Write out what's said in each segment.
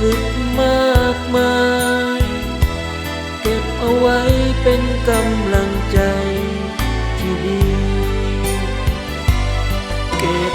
สึกมากมาย เก็บเอาไว้เป็นกำลังใจที่ดี เก็บ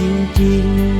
จริงๆ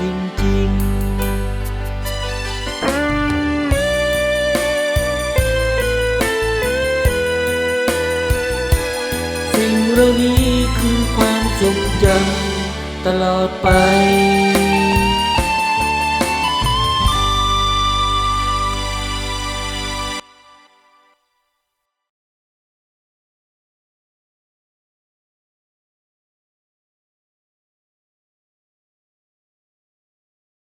จริงๆสิ่งเหล่านี้คือความทรงจำตลอดไป